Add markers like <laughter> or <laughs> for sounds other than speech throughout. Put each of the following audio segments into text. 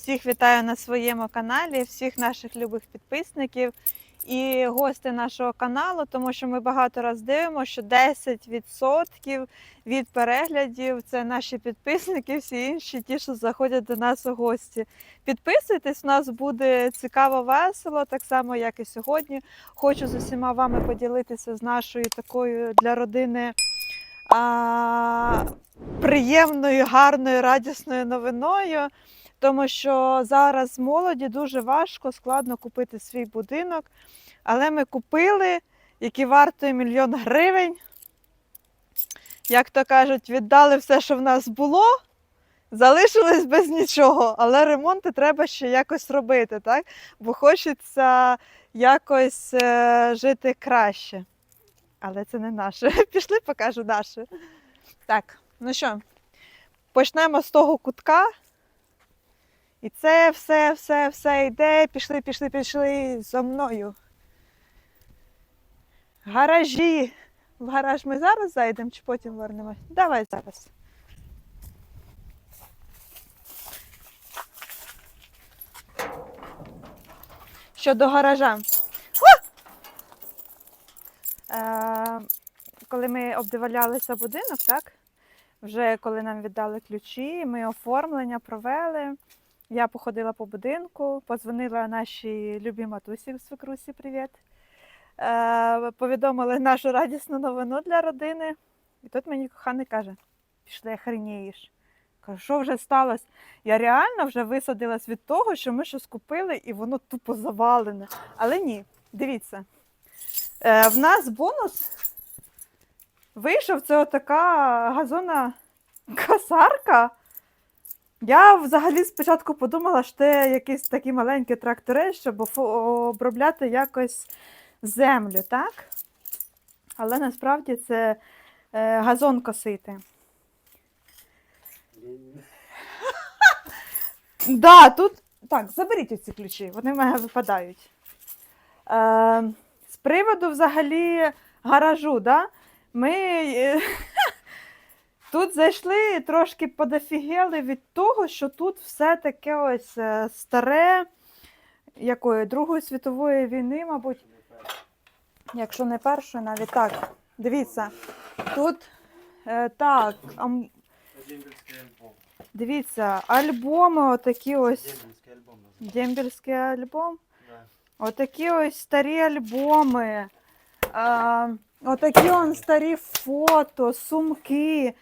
Всіх вітаю на своєму каналі, всіх наших любих підписників і гостей нашого каналу, тому що ми багато раз дивимося, що 10% від переглядів це наші підписники, всі інші, ті, що заходять до нас у гості. Підписуйтесь, у нас буде цікаво, весело, так само, як і сьогодні. Хочу з усіма вами поділитися з нашою такою для родини. А, приємною, гарною, радісною новиною. Тому що зараз молоді дуже важко, складно купити свій будинок. Але ми купили, який вартує мільйон гривень. Як то кажуть, віддали все, що в нас було, залишились без нічого. Але ремонти треба ще якось робити, так? бо хочеться якось е, жити краще. Але це не наше. <laughs> Пішли, покажу наше. Так, ну що, почнемо з того кутка. І це все, все, все йде. Пішли, пішли, пішли за мною. Гаражі. В гараж ми зараз зайдемо чи потім вернемось? Давай зараз. Щодо гаража. Е, коли ми обдивлялися будинок, так? Вже коли нам віддали ключі, ми оформлення провели. Я походила по будинку, подзвонила нашій любій матусі в свекрусі, привіт. Е, повідомили нашу радісну новину для родини. І тут мені коханий каже: пішли, хренієш. Кажу, що вже сталося? Я реально вже висадилась від того, що ми щось купили і воно тупо завалене. Але ні, дивіться. Е, в нас бонус вийшов це отака газона косарка. Я взагалі спочатку подумала, що це якийсь такий маленький тракторець, щоб обробляти якось землю, так? Але насправді це е, газон косити. <laughs> Да, тут. Так, заберіть ці ключі, вони в мене випадають. Е, з приводу взагалі гаражу, да? ми е, тут зайшли трошки подофігели від того, що тут все таке ось е, старе, якої Другої світової війни, мабуть, якщо не першої, навіть так. Дивіться, тут е, так, ам, дивіться, альбоми, отакі ось. Дембельський альбом. Отакі ось старі альбоми. А, отакі он старі фото, сумки.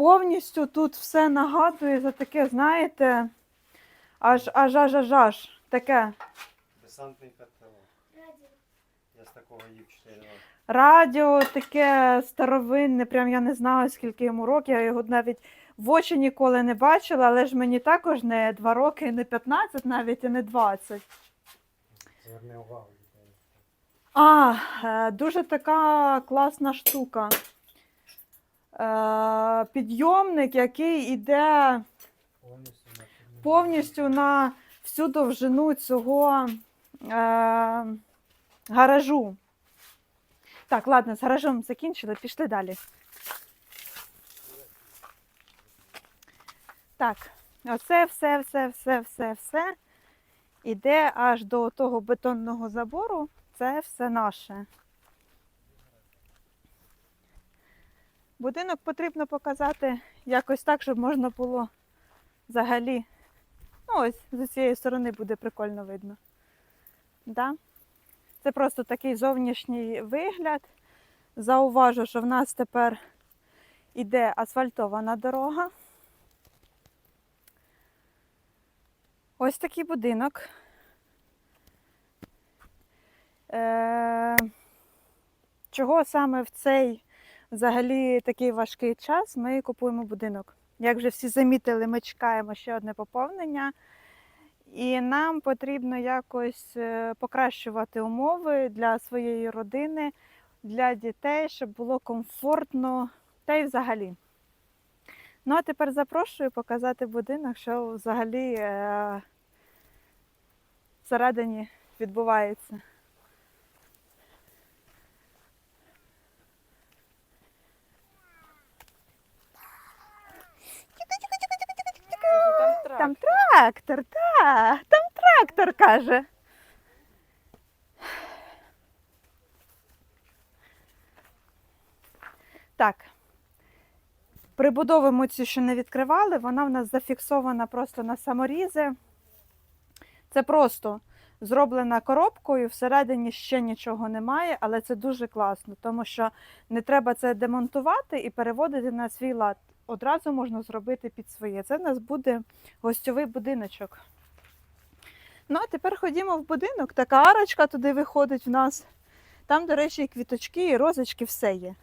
Повністю тут все нагадує за таке, знаєте, аж аж аж аж аж таке. Десантный котелок. Я с такого їв 4 роки. Радіо таке старовинне, прям я не знаю, скільки йому років. Я його навіть в очі ніколи не бачила, але ж мені також не 2 роки, не 15 навіть і не 20. Зверни увагу. А, е, дуже така класна штука. Е, Підйомник, який йде Повністю на всю довжину цього е, гаражу. Так, ладно, з гаражом закінчили, пішли далі. Так, оце все, все, все, все, все іде аж до того бетонного забору. Це все наше. Будинок потрібно показати якось так, щоб можна було взагалі. Ну, ось з цієї сторони буде прикольно видно. Да? Це просто такий зовнішній вигляд. Зауважу, що в нас тепер іде асфальтована дорога. Ось такий будинок. Е, чого саме в цей взагалі такий важкий час ми купуємо будинок? Як вже всі замітили, ми чекаємо ще одне поповнення. І нам потрібно якось е, покращувати умови для своєї родини, для дітей, щоб було комфортно та й взагалі. Ну, а тепер запрошую показати будинок, що взагалі е, всередині відбувається. Там Там трактор, так, там трактор каже. Так. Прибудову ми цю ще не відкривали, вона в нас зафіксована просто на саморізи. Це просто зроблена коробкою, всередині ще нічого немає, але це дуже класно, тому що не треба це демонтувати і переводити на свій лад. Одразу можна зробити під своє. Це в нас буде гостьовий будиночок. Ну, а тепер ходімо в будинок. Така арочка туди виходить в нас. Там, до речі, і квіточки, і розочки, все є.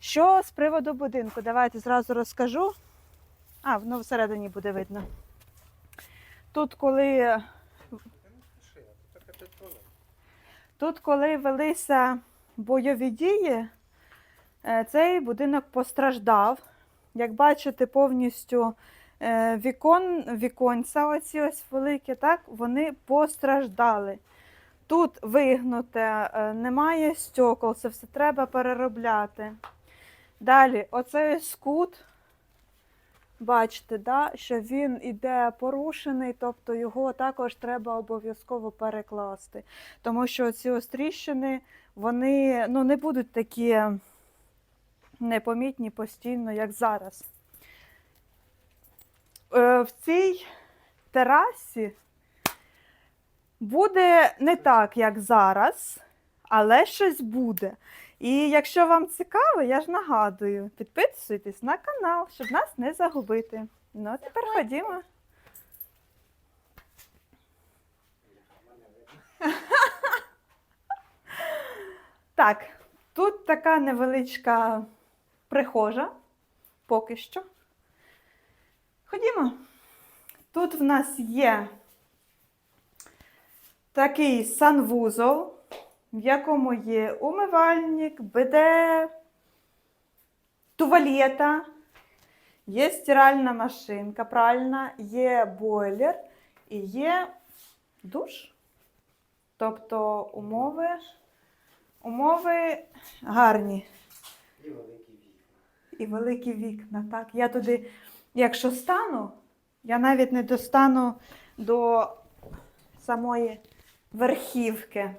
Що з приводу будинку? Давайте зразу розкажу. А, воно всередині буде видно. Тут, коли Тут, коли велися бойові дії, цей будинок постраждав. Як бачите, повністю е, вікон, віконця, оці ось великі, так, вони постраждали. Тут вигнуте, е, немає стекол, це все треба переробляти. Далі, оцей ось кут, бачите, да, що він іде порушений, тобто його також треба обов'язково перекласти. Тому що ці тріщини, вони ну, не будуть такі непомітні постійно, як зараз. Е, В цій терасі буде не так, як зараз, але щось буде. І якщо вам цікаво, я ж нагадую, підписуйтесь на канал, щоб нас не загубити. Ну, а тепер ходімо. <laughs> Так, тут така невеличка прихожа, поки що. Ходімо. Тут в нас є такий санвузол, в якому є умивальник, биде, туалета, є стиральна машинка, пральна, є бойлер і є душ. Тобто умови, умови гарні. І великий вік. І великі вікна. Так, я туди, якщо стану, я навіть не достану до самої верхівки.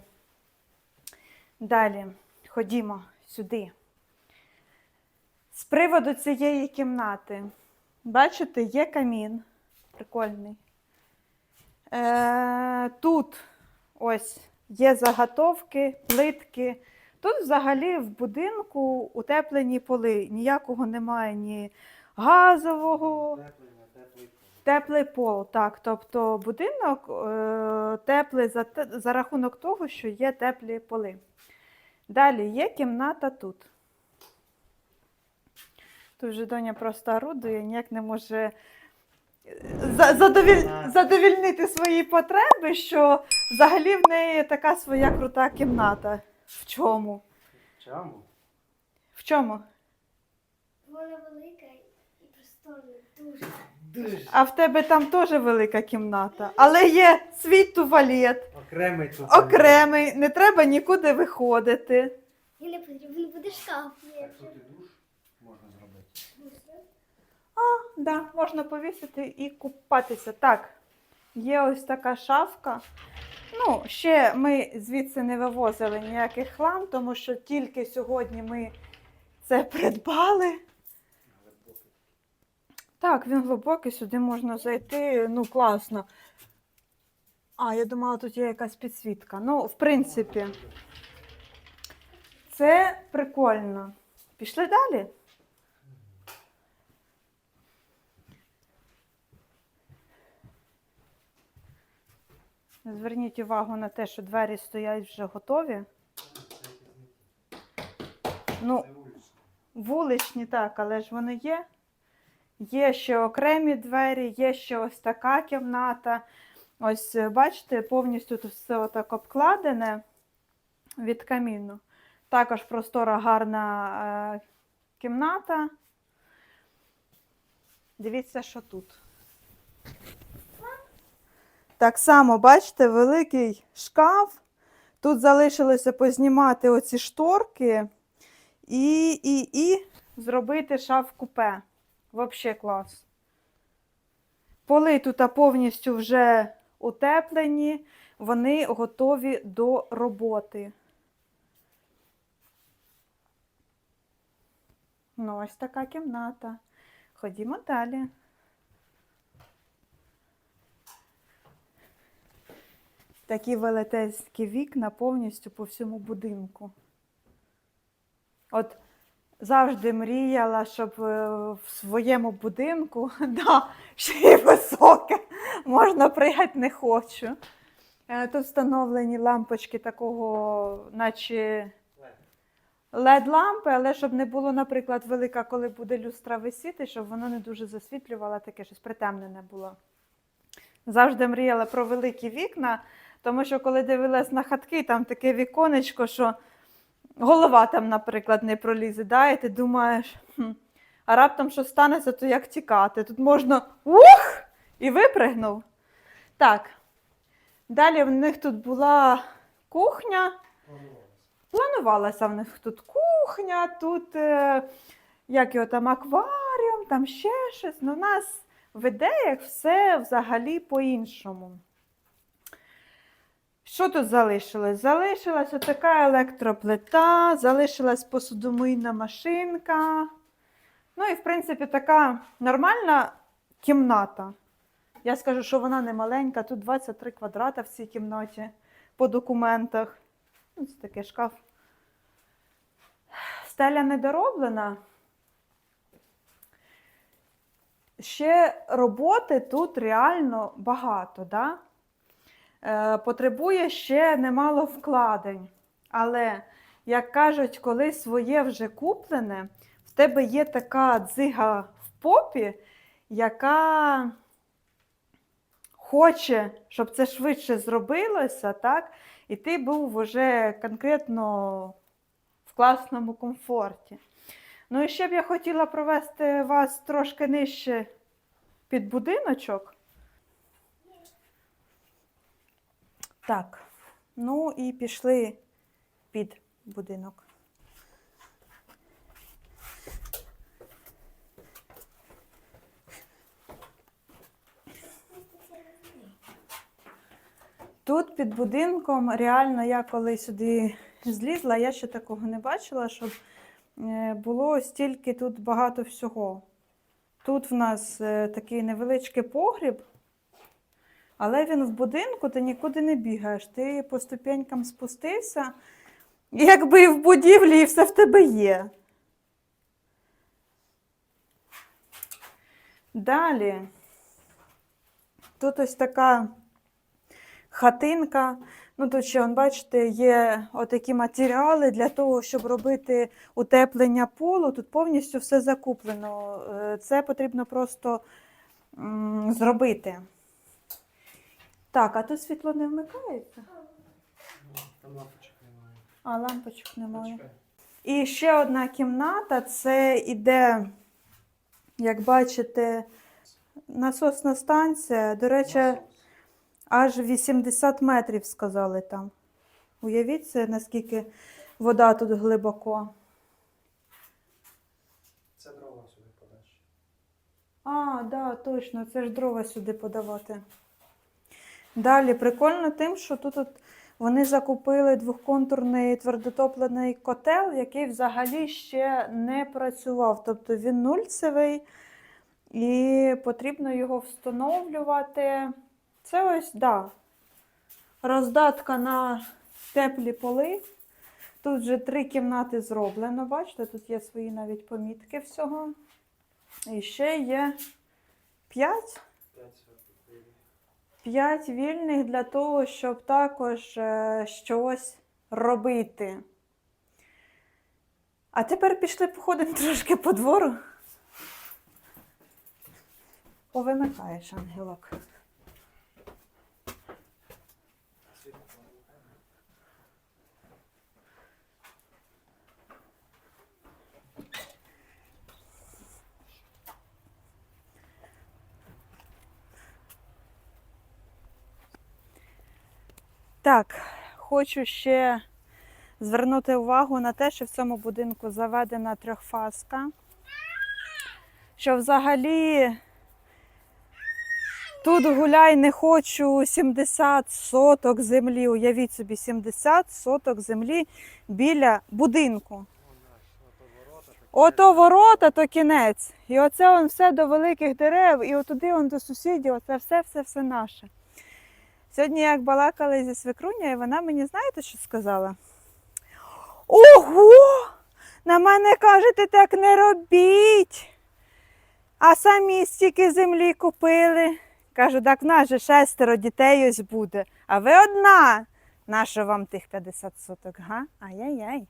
Далі ходімо сюди. З приводу цієї кімнати, бачите, є камін. Прикольний. Е, тут ось є заготовки, плитки. Тут взагалі в будинку утеплені поли. Ніякого немає ні газового, Теплий теплий пол. теплий пол. Так, тобто будинок е, теплий за, за рахунок того, що є теплі поли. Далі є кімната тут. Тут вже доня просто орудує, ніяк не може е, за- задовіль- задовільнити свої потреби, що взагалі в неї така своя крута кімната. В чому? Чому? В чому? Вона велика і просторна, дуже. Дуже. А в тебе там теж велика кімната, але є свій туалет, Окремий тут. окремий, не треба нікуди виходити. І не потрібен буде шкаф. Так, тут і душ можна зробити. Да, можна повісити і купатися. Так, є ось така шафка. Ну, ще ми звідси не вивозили ніяких хлам, тому що тільки сьогодні ми це придбали. Так, він глибокий, сюди можна зайти. Ну, класно. А, я думала, тут є якась підсвітка. Ну, в принципі, це прикольно. Пішли далі. Зверніть увагу на те, що двері стоять вже готові. Ну, Вуличні, так, але ж вони є. Є ще окремі двері, є ще ось така кімната. Ось, е, бачите, повністю тут все отак обкладене від каміну. Також простора гарна е, кімната. Дивіться, що тут. Так само, бачите, великий шкаф. Тут залишилося познімати оці шторки і, і, і зробити шаф купе. Взагалі клас. Поли тут повністю вже утеплені, вони готові до роботи. Ну, ось така кімната. Ходімо далі. Такі велетенські вікна повністю по всьому будинку. От завжди мріяла, щоб е, в своєму будинку, <laughs> да, ще й високе, можна пригати не хочу. Е, Тут встановлені лампочки такого, наче LED-лампи, але щоб не було, наприклад, велика, коли буде люстра висіти, щоб воно не дуже засвітлювало, таке щось притемнене було. Завжди мріяла про великі вікна, тому що коли дивилась на хатки, там таке віконечко, що голова там, наприклад, не пролізе, да? і ти думаєш, хм, а раптом що станеться, то як тікати? Тут можна ух! І випригнув. Так. Далі в них тут була кухня. Планувалася в них тут кухня, тут е, як його там акваріум, там ще щось. Ну, в нас в ідеях все взагалі по-іншому. Що тут залишилось? Залишилась така електроплита, залишилась посудомийна машинка. Ну і, в принципі, така нормальна кімната. Я скажу, що вона не маленька, тут 23 квадрата в цій кімнаті по документах. Це такий шкаф. Стеля недороблена. Ще роботи тут реально багато, да? Е, потребує ще немало вкладень. Але, як кажуть, коли своє вже куплене, в тебе є така дзига в попі, яка хоче, щоб це швидше зробилося, так? і ти був вже конкретно в класному комфорті. Ну і ще б я хотіла провести вас трошки нижче під будиночок. Так, ну і пішли під будинок. Тут під будинком реально я коли сюди злізла, я ще такого не бачила, щоб е, було стільки тут багато всього. Тут в нас е, такий невеличкий погріб, але він в будинку, ти нікуди не бігаєш. Ти по ступенькам спустився, якби і в будівлі, і все в тебе є. Далі. Тут ось така хатинка. Ну, тут ще, бачите, є отакі матеріали для того, щоб робити утеплення полу. Тут повністю все закуплено. Е, Це потрібно просто зробити. Так, а тут світло не вмикається? Там лампочок немає. А, лампочок немає. І ще одна кімната це іде, як бачите, насосна станція. До речі, аж 80 метрів сказали там. Уявіть це, наскільки вода тут глибоко. Це дрова сюди подальше. А, да, точно, це ж дрова сюди подавати. Далі прикольно тим, що тут от вони закупили двохконтурний твердотоплений котел, який взагалі ще не працював. Тобто він нульцевий і потрібно його встановлювати. Це ось, да, роздатка на теплі поли. Тут вже три кімнати зроблено. Бачите, тут є свої навіть помітки всього. І ще є 5. П'ять. 5 вільних для того, щоб також е, щось робити. А тепер пішли походимо трошки по двору. Повимикаєш, ангелок. Так, хочу ще звернути увагу на те, що в цьому будинку заведена трьохфазка. Що взагалі Тут гуляй не хочу 70 соток землі. Уявіть собі, 70 соток землі біля будинку. Ото ворота. То кінець. І оце он все до великих дерев, і отуди он до сусідів, оце все, все, все наше. Сьогодні, як балакали зі свекрунею, вона мені знаєте, що сказала? Ого! На мене кажете, так не робіть. А самі стільки землі купили. Кажу, так в нас же шестеро дітей ось буде. А ви одна. Нащо вам тих 50 соток, га? Ай-яй-яй.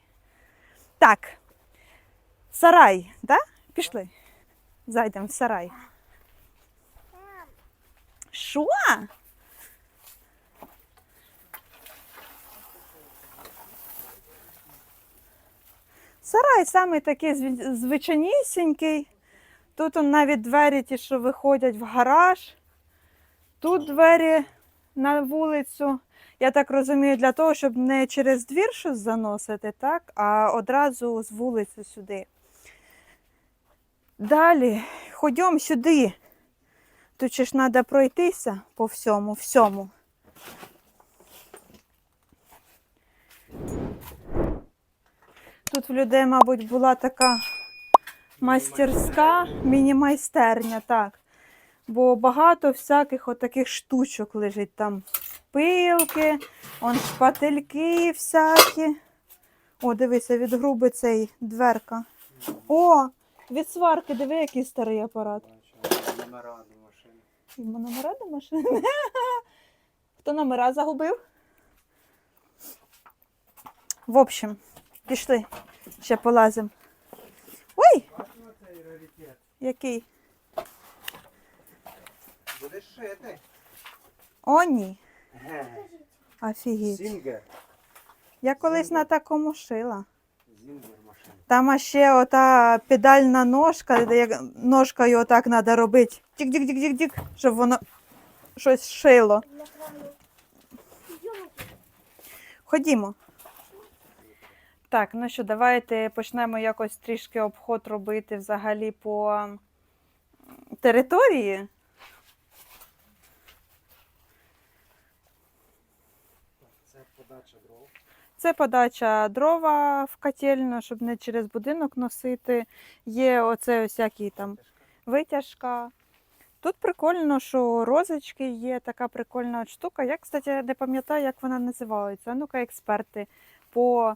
Так, Сарай, да? Пішли. Зайдемо в сарай. Що? Сарай саме такий звичайнісінький. Тут он навіть двері ті, що виходять в гараж. Тут двері на вулицю. Я так розумію, для того, щоб не через двір щось заносити, так, а одразу з вулиці сюди. Далі, ходьом сюди. Тут ще ж треба пройтися по всьому, всьому. Тут в людей, мабуть, була така мастерська, міні-майстерня, так. Бо багато всяких отаких штучок лежить там. Пилки, он шпательки всякі. О, дивися, від груби цей дверка. О, від сварки, диви, який старий апарат. Номера до машини. Йому номера до машини? <laughs> Хто номера загубив? В общем, пішли, ще полазимо. Ой, який? Будеш шити. О, ні. Ге. Офігеть. Зінгер. Я колись на такому шила. Зінгер машина. Там ще ота педальна ножка, де як ножкою отак треба робити. Тік-тік-тік-тік-тік, щоб воно щось шило. Ходімо. Так, ну що, давайте почнемо якось трішки обход робити взагалі по території. Це подача дров. Це подача дрова в котельну, щоб не через будинок носити. Є оце який там витяжка. Тут прикольно, що розочки є, така прикольна штука. Я, кстати, не пам'ятаю, як вона називається. Ну-ка, експерти по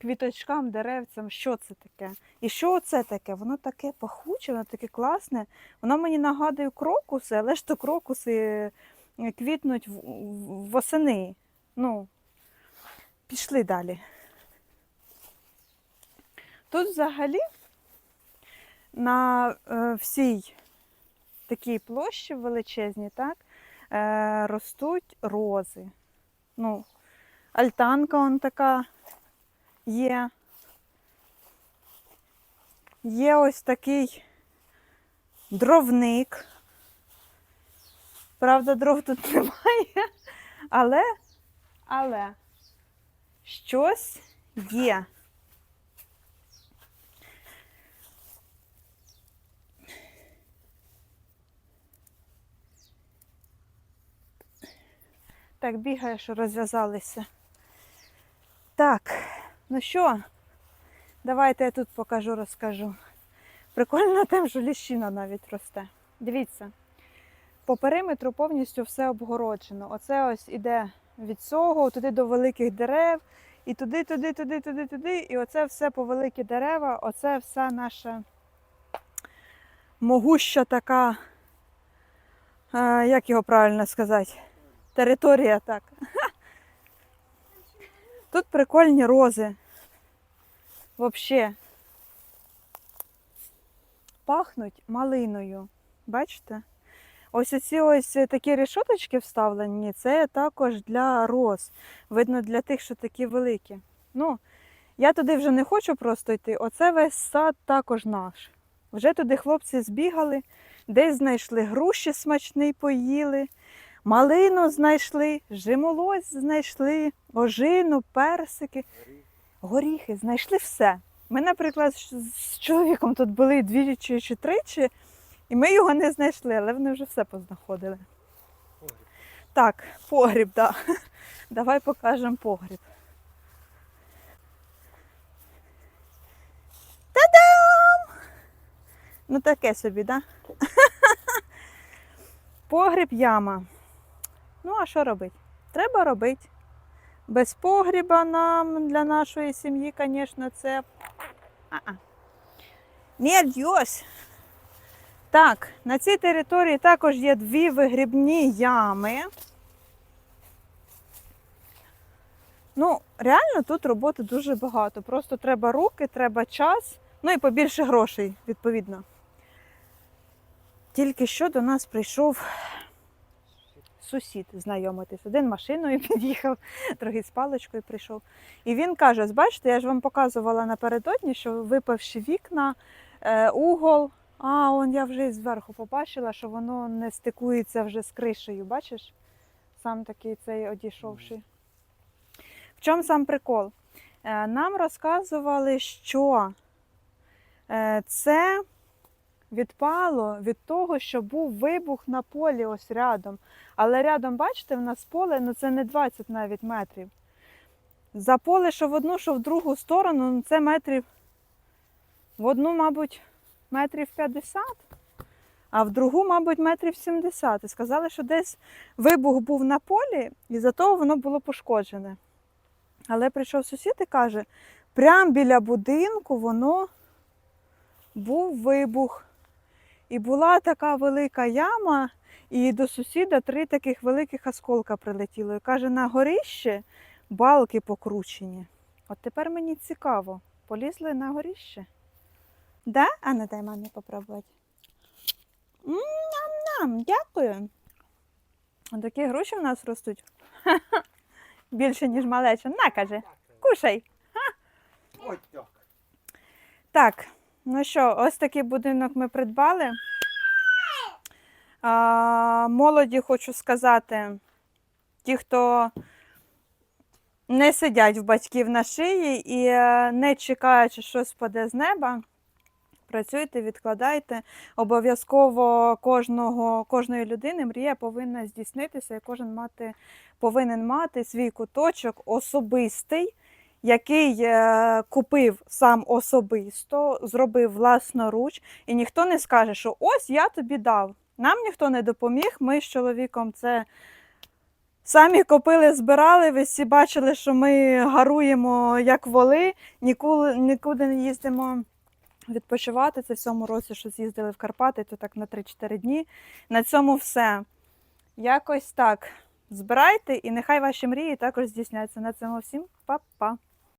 квіточкам, деревцям, що це таке? І що це таке? Воно таке пахуче, воно таке класне. Воно мені нагадує крокуси, але ж то крокуси е, квітнуть восени. Ну, пішли далі. Тут взагалі на е, всій такій площі величезній, так, е, ростуть рози. Ну, альтанка он така є. Є ось такий дровник. Правда, дров тут <laughs> немає, але, але щось є. Так, бігає, що розв'язалися. Так, ну що, давайте я тут покажу, розкажу. Прикольно тим, що ліщина навіть росте. Дивіться, по периметру повністю все обгороджено. Оце ось іде від цього, туди до великих дерев, і туди, туди, туди, туди, туди. І оце все по великі дерева, оце вся наша могуща така, е, як його правильно сказати, територія так. <laughs> Тут прикольні рози. Вообще. Пахнуть малиною. Бачите? Ось оці ось такі решоточки вставлені, це також для роз. Видно, для тих, що такі великі. Ну, я туди вже не хочу просто йти. Оце весь сад також наш. Вже туди хлопці збігали, десь знайшли груші смачний поїли, малину знайшли, жимолось знайшли, ожину, персики. Горіхи, знайшли все. Ми, наприклад, з чоловіком тут були двічі чи тричі, і ми його не знайшли, але вони вже все познаходили. Погріб. Так, погріб, да. <laughs> Давай покажемо погріб. Та-дам! Ну таке собі, да? <laughs> Погріб яма. Ну, а що робити? Треба робити. Без погріба нам для нашої сім'ї, звісно, це. А-а. Не дьось. Так, на цій території також є дві вигрібні ями. Ну, реально тут роботи дуже багато. Просто треба руки, треба час, ну і побільше грошей, відповідно. Тільки що до нас прийшов сусід знайомитись. Один машиною <laughs> під'їхав, другий з паличкою прийшов. І він каже: бачите, я ж вам показувала напередодні, що випавші вікна, е, угол. А, он я вже зверху побачила, що воно не стикується вже з кришею. Бачиш? Сам такий цей одійшовший. В чому сам прикол? Е, Нам розказували, що е, це відпало від того, що був вибух на полі ось рядом. Але рядом, бачите, в нас поле, ну це не 20 навіть метрів. За поле, що в одну, що в другу сторону, ну це метрів в одну, мабуть, метрів 50, а в другу, мабуть, метрів 70. І сказали, що десь вибух був на полі, і за того воно було пошкоджене. Але прийшов сусід і каже, прямо біля будинку воно був вибух. І була така велика яма, і до сусіда три таких великих осколка прилетіло. І каже, на горище балки покручені. От тепер мені цікаво, полізли на горище? Да? А ну дай мамі попробувати. М, Ням-ням, дякую. Такі груші в нас ростуть. <laughs> Більше, ніж малеча. На, каже, кушай. Ой, так. Так, ну що, ось такий будинок ми придбали. А, молоді хочу сказати, ті, хто не сидять в батьків на шиї і е, не чекають, що щось впаде з неба. Працюйте, відкладайте. Обов'язково кожного, кожної людини мрія повинна здійснитися, і кожен мати, повинен мати свій куточок особистий, який е, купив сам особисто, зробив власноруч, і ніхто не скаже, що ось я тобі дав. Нам ніхто не допоміг. Ми з чоловіком це самі копили, збирали. Ви всі бачили, що ми гаруємо як воли, ніколи, нікуди не їздимо відпочивати. Це в цьому році, що з'їздили в Карпати, то так на 3-4 дні. На цьому все. Якось так. Збирайте, і нехай ваші мрії також здійсняться. На цьому всім па-па.